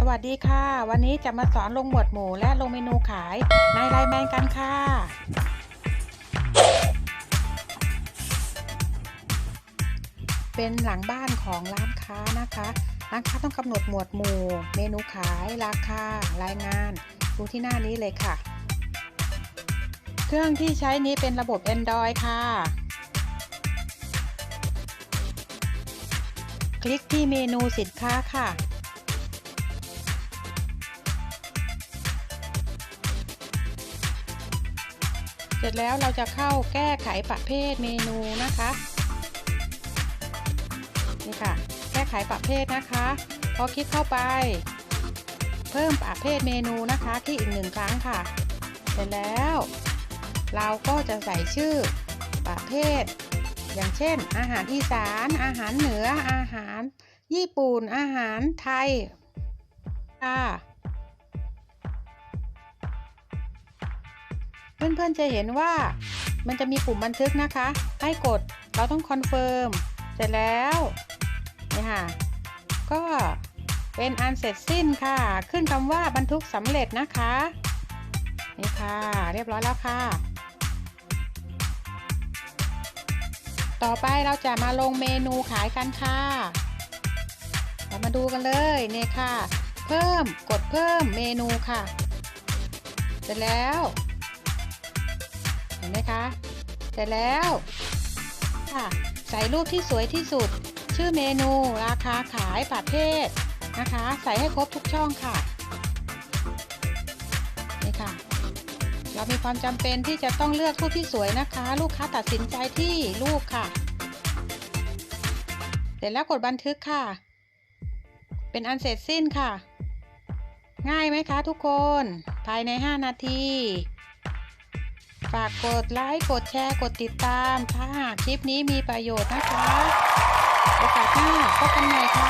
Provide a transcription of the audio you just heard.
สวัสดีค่ะ วันนี้จะมาสอนลงหมวดหมู่และลงเมนูขายในไลน์แมนกันค่ะ เป็นหลังบ้านของร้านค้านะคะร้านค้าต้องกำหนดหมวดหมู่ เมนูขาย ราคา รายงาน ดูที่หน้านี้เลยค่ะ เครื่องที่ใช้นี้เป็นระบบ Android ค่ะ คลิกที่เมนูสินค้าค่ะ เสร็จแล้วเราจะเข้าแก้ไขประเภทเมนูนะคะ นี่ค่ะ แก้ไขประเภทนะคะ พอคลิกเข้าไป เพิ่มประเภทเมนูนะคะคลิกอีกหนึ่งครั้งค่ะ เสร็จแล้ว เราก็จะใส่ชื่อประเภท อย่างเช่น อาหารอีสาน อาหารเหนืออาหาร ญี่ปุ่นอาหารไทยค่ะ เพื่อนๆจะเห็นว่ามันจะมีปุ่มบันทึกนะคะ ให้กดเราต้องคอนเฟิร์มเสร็จแล้วนี่ค่ะก็เป็นอันเสร็จสิ้นค่ะ ขึ้นคำว่าบันทึกสำเร็จนะคะ นี่ค่ะ เรียบร้อยแล้วค่ะ ต่อไปเราจะมาลงเมนูขายกันค่ะ เรามาดูกันเลยนี่ค่ะ เพิ่มกดเพิ่มเมนูค่ะ เสร็จแล้ว ห็นไหมคะเสร็จแล้วค่ะใส่รูปที่สวยที่สุด ชื่อเมนูราคาขายประเภทนะคะ ใส่ให้ครบทุกช่องค่ะนี่ค่ะ เรามีความจำเป็นที่จะต้องเลือกรูปที่สวยนะคะ ลูกค้าตัดสินใจที่รูปค่ะ เสร็จแล้วกดบันทึกค่ะ เป็นอันเสร็จสิ้นค่ะ ง่ายไหมคะทุกคน ภายใน 5 นาที ฝากกดไลค์ กดแชร์ กดติดตาม ถ้าหากคลิปนี้มีประโยชน์นะคะ โอกาสหน้าพบกันใหม่ค่ะสวัสดีค่ะ